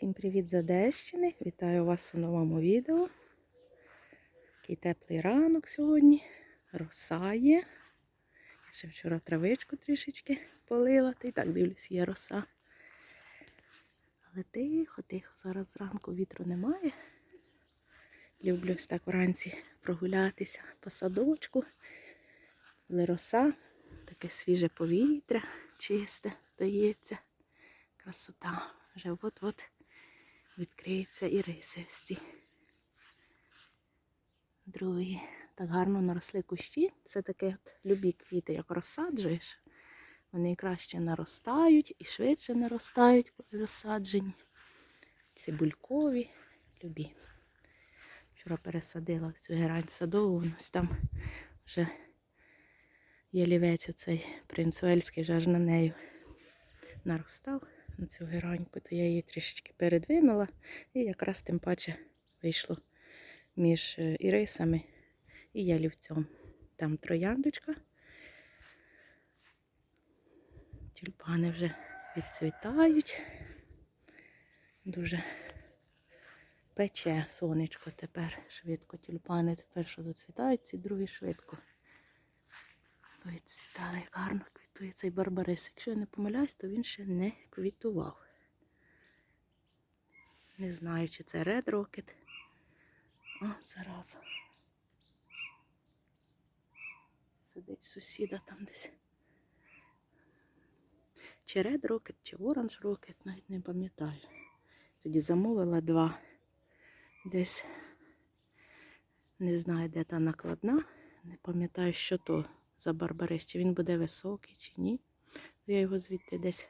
Всім привіт з Одещини! Вітаю вас у новому відео. Такий теплий ранок сьогодні. Роса є. Ще вчора травичку трішечки полила, та й так дивлюсь, є роса. Але тихо, тихо, зараз зранку вітру немає. Люблю ось так вранці прогулятися по садочку. Але роса, таке свіже повітря, чисте, здається. Красота. Вже от-от відкриються і рисисті. Другі. Так гарно наросли кущі. Це таке от любі квіти, як розсаджуєш. Вони краще наростають і швидше наростають при розсадженні. Цибулькові, любі. Вчора пересадила цю герань садову, у нас там вже ялівець оцей принц Уельський, вже аж на нею наростав на цю гераньку, то я її трішечки передвинула і якраз тим паче вийшло між е, ірисами і ялівцем. Там трояндочка. Тюльпани вже відцвітають. Дуже пече сонечко тепер швидко. Тюльпани тепер, що зацвітають, ці другі швидко. Відцвітали, як гарно квітує цей барбарис. Якщо я не помиляюсь, то він ще не квітував. Не знаю, чи це Red Rocket. О, зараза. Сидить сусіда там десь. Чи Red Rocket, чи Orange Rocket, навіть не пам'ятаю. Тоді замовила два. Десь не знаю, де та накладна. Не пам'ятаю, що то за барбарис, чи він буде високий, чи ні. Я його звідти десь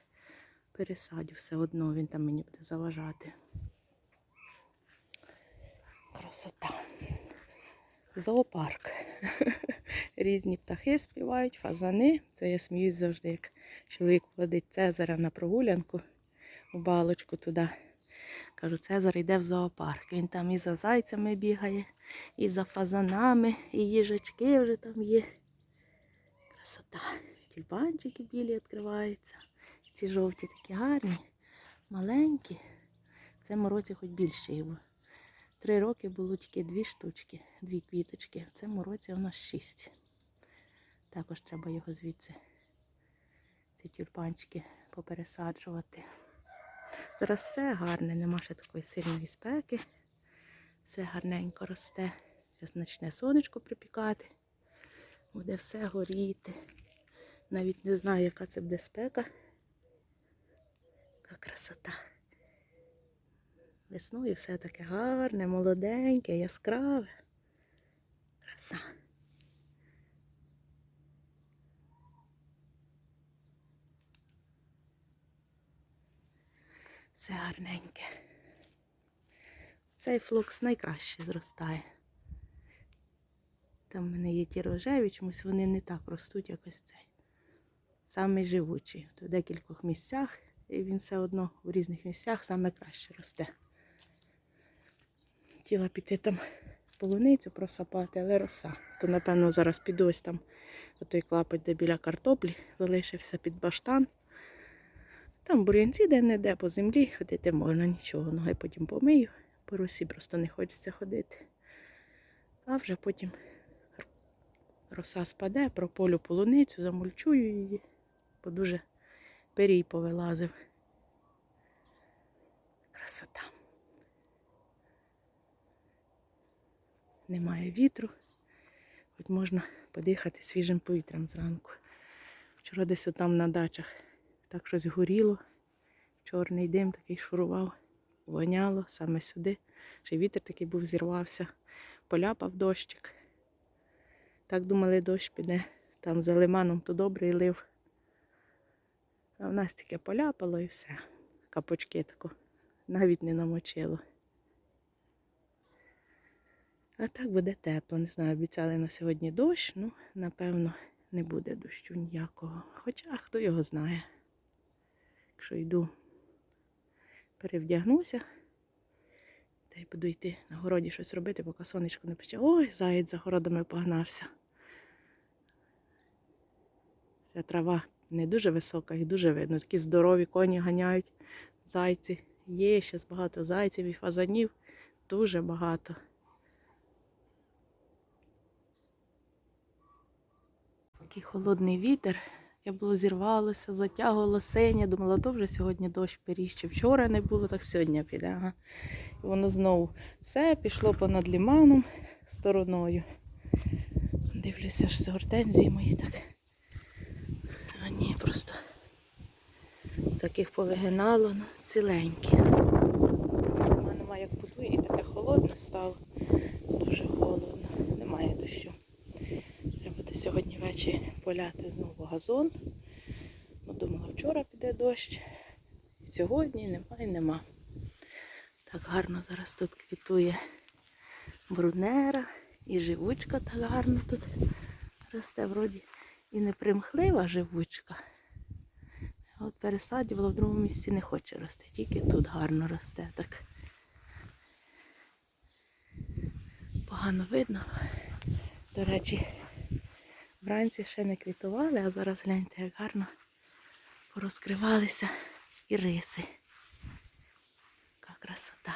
пересадю все одно, він там мені буде заважати. Красота. Зоопарк. Різні птахи співають, фазани. Це я сміюсь завжди, як чоловік водить Цезаря на прогулянку у балочку туди. Кажу, Цезар йде в зоопарк. Він там і за зайцями бігає, і за фазанами, і їжачки вже там є. Красота. Тюльпанчики білі відкриваються. Ці жовті такі гарні, маленькі. В цьому році хоч більше його. Три роки було тільки дві штучки, дві квіточки. В цьому році у нас шість. Також треба його звідси, ці тюльпанчики попересаджувати. Зараз все гарне, нема ще такої сильної спеки. Все гарненько росте. Зараз почне сонечко припікати. Буде все горіти. Навіть не знаю, яка це буде спека. Яка красота. Весною все таке гарне, молоденьке, яскраве. Краса. Все гарненьке. Цей флокс найкраще зростає. Там в мене є ті рожеві, чомусь вони не так ростуть, як ось цей. Самий живучий. В декількох місцях, і він все одно в різних місцях саме краще росте. Хотіла піти там полуницю просапати, але роса. То, напевно, зараз піду ось там отой клапоть, де біля картоплі, залишився під баштан. Там бур'янці де-не-де по землі ходити можна, нічого. Ноги потім помию. По росі просто не хочеться ходити. А вже потім роса спаде, прополю полуницю, замульчую її, бо дуже перій повилазив. Красота. Немає вітру, хоч можна подихати свіжим повітрям зранку. Вчора десь отам на дачах так щось горіло, чорний дим такий шурував, воняло саме сюди. Ще вітер такий був, зірвався, поляпав дощик. Так думали, дощ піде. Там за лиманом то добрий лив. А в нас тільки поляпало і все. Капочки тако навіть не намочило. А так буде тепло. Не знаю, обіцяли на сьогодні дощ, ну, напевно, не буде дощу ніякого. Хоча хто його знає. Якщо йду, перевдягнуся, та й буду йти на городі щось робити, поки сонечко не пече. Ой, заєць за городами погнався. Ця трава не дуже висока, їх дуже видно. Такі здорові коні ганяють, зайці Є ще багато зайців і фазанів. Дуже багато. Такий холодний вітер. Я було зірвалося, затягувало синя. Думала, то вже сьогодні дощ періще. Вчора не було, так сьогодні піде. Ага. І воно знову все пішло понад ліманом стороною. Дивлюся, що це гортензії мої так. Ні, просто таких повигинало, ну, ціленькі. Нема, нема як будує і таке холодне стало. Дуже холодно, немає дощу. Треба буде сьогодні ввечері поляти знову газон. Бо думала, вчора піде дощ. Сьогодні немає, нема. Так гарно зараз тут квітує брунера і живучка так гарно тут росте. Вроді і не примхлива живучка. От пересадювала в другому місці не хоче рости, тільки тут гарно росте. Так погано видно. До речі, вранці ще не квітували, а зараз гляньте, як гарно порозкривалися і риси. Яка красота.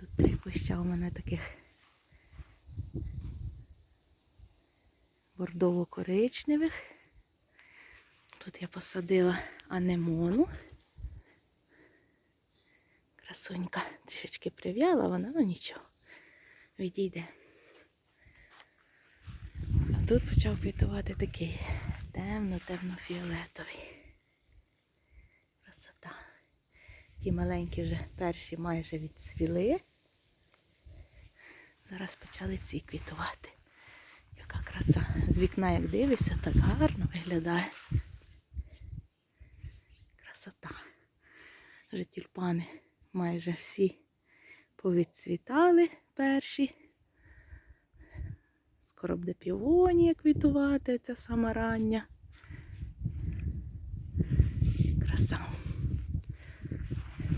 Тут три куща у мене таких бордово-коричневих. Тут я посадила анемону. Красунька трішечки прив'яла вона, ну нічого, відійде. А тут почав квітувати такий темно-темно-фіолетовий. Красота. Ті маленькі вже перші майже відцвіли. Зараз почали ці квітувати. Яка краса. З вікна, як дивишся, так гарно виглядає. Красота. Вже тюльпани майже всі повідцвітали перші. Скоро буде півонія квітувати, ця сама рання. Краса.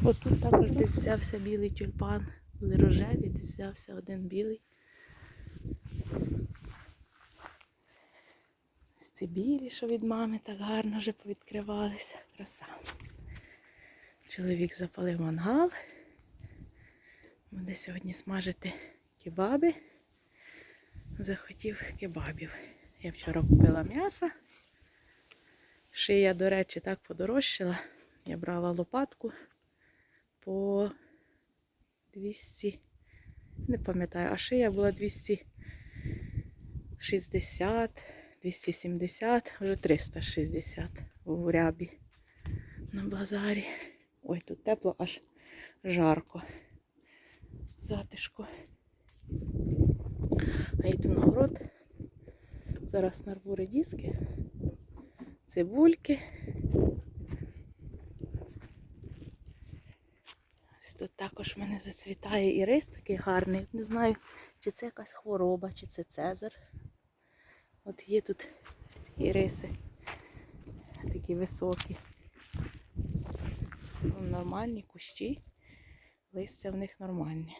От тут також десь взявся білий тюльпан. Були рожеві, десь взявся один білий. Ці білі, що від мами так гарно вже повідкривалися. Краса. Чоловік запалив мангал. Буде сьогодні смажити кебаби. Захотів кебабів. Я вчора купила м'ясо. Шия, до речі, так подорожчала. Я брала лопатку по 200, не пам'ятаю, а шия була 260, 270, вже 360 у рябі на базарі. Ой, тут тепло, аж жарко. Затишку. А йду на город. Зараз нарву редіски, цибульки. Ось тут також в мене зацвітає і рис такий гарний. Не знаю, чи це якась хвороба, чи це цезар. От є тут такі риси, такі високі. Нормальні кущі, листя в них нормальне.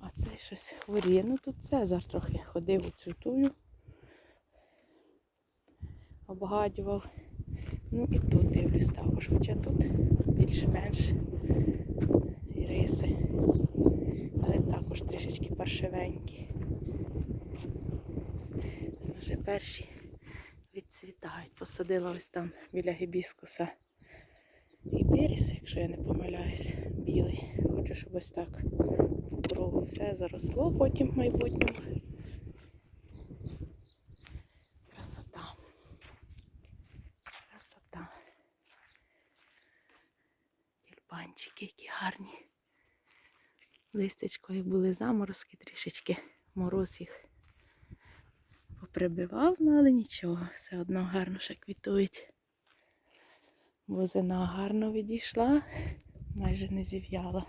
А це щось хворіє. Ну тут Цезар трохи ходив у цю тую, обгадював. Ну і тут дивлюсь також, хоча тут більш-менш і риси. Але також трішечки паршивенькі. Вже перші відцвітають. Посадила ось там біля гібіскуса і пиріс, якщо я не помиляюсь, білий. Хочу, щоб ось так по кругу все заросло потім в майбутньому. Красота. Красота. Тюльпанчики, які гарні. Листечко, як були заморозки, трішечки мороз їх поприбивав, ну, але нічого, все одно гарно ще квітують. Бузина гарно відійшла, майже не зів'яла.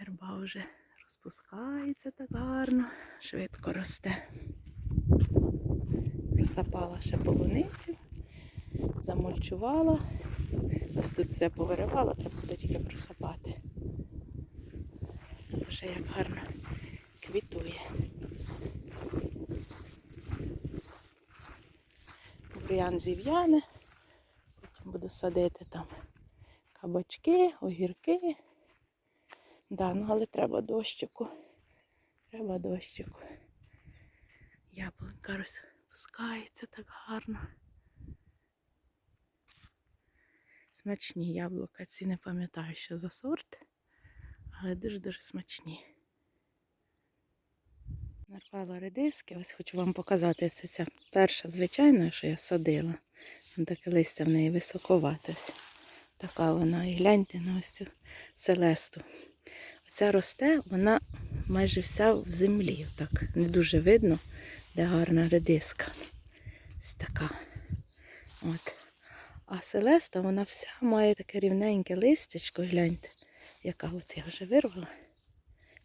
Верба вже розпускається так гарно, швидко росте. Просапала ще полуницю, замульчувала. Ось тут все повиривала, треба буде тільки просапати. Вже як гарно квітує. бур'ян зів'яне. Потім буду садити там кабачки, огірки. Да, ну але треба дощику. Треба дощику. Яблунька розпускається так гарно. Смачні яблука, ці не пам'ятаю, що за сорт, але дуже-дуже смачні. Нарвала редиски, ось хочу вам показати. Це ця перша, звичайна, що я садила. Таке листя в неї високовате. ось. Така вона. І гляньте на ось цю селесту. Оця росте, вона майже вся в землі. Так, не дуже видно, де гарна редиска. Ось така. От. А селеста, вона вся має таке рівненьке листячко, гляньте, яка я вже вирвала.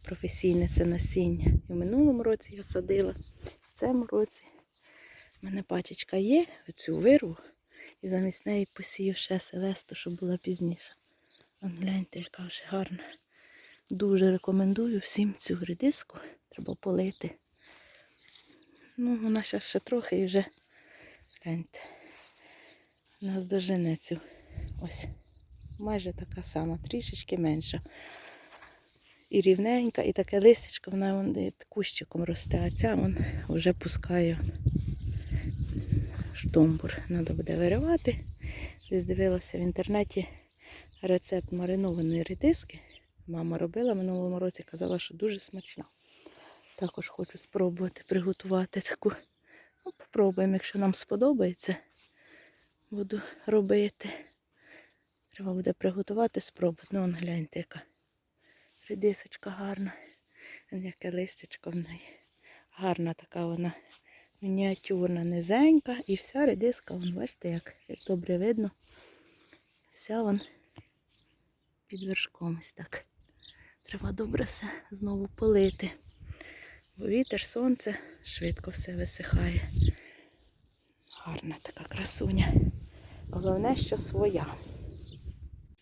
Професійне це насіння. І в минулому році я садила, в цьому році в мене пачечка є, оцю вирву, і замість неї посію ще селесту, щоб була пізніше. Вон гляньте, яка вже гарна. Дуже рекомендую всім цю редиску. Треба полити. Ну, вона ще, ще трохи і вже гляньте. Нас дожене цю. Ось. Майже така сама, трішечки менша. І рівненька, і таке листячко, вона вон, кущиком росте, а ця вон вже пускає штомбур. Треба буде виривати. Десь дивилася в інтернеті рецепт маринованої редиски. Мама робила минулому році, казала, що дуже смачна. Також хочу спробувати приготувати таку. Ну, попробуємо, якщо нам сподобається, буду робити. Треба буде приготувати, спробувати. Ну, вон гляньте, яка редисочка гарна. Яке листячко в неї. Гарна така вона мініатюрна, низенька. І вся редиска, вон, бачите, як, як добре видно. Вся вон під вершком ось так. Треба добре все знову полити. Бо вітер, сонце, швидко все висихає. Гарна така красуня. Головне, що своя.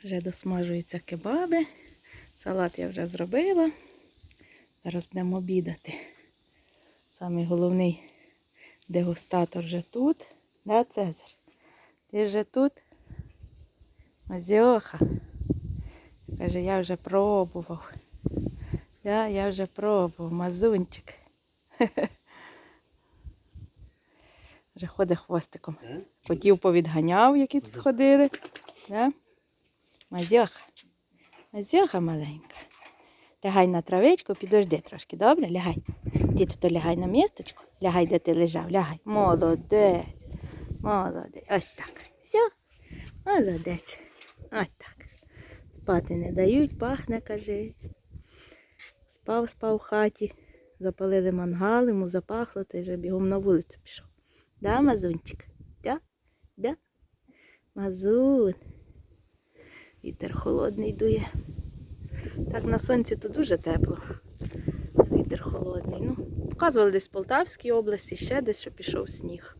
Вже досмажуються кебаби. Салат я вже зробила. Зараз будемо обідати. Самий головний дегустатор вже тут. Да, Цезар? Ти вже тут? Мазьоха. Каже, я вже пробував. Да, я вже пробував, мазунчик. Вже ходить хвостиком. Котів повідганяв, які тут ходили. Да? Мазьоха. Мазьоха маленька. Лягай на травичку, підожди трошки, добре? Лягай. Ти тут лягай на місточку. Лягай, де ти лежав, лягай. Молодець. Молодець. Ось так. Все. Молодець. Ось так. Спати не дають, пахне, каже. Спав, спав в хаті. Запалили мангал, йому запахло, та й вже бігом на вулицю пішов. Да, Мазунчик? Да? Да? Мазун. Вітер холодний дує. Так на сонці то дуже тепло. Вітер холодний. Ну, показували десь в Полтавській області, ще десь, що пішов сніг.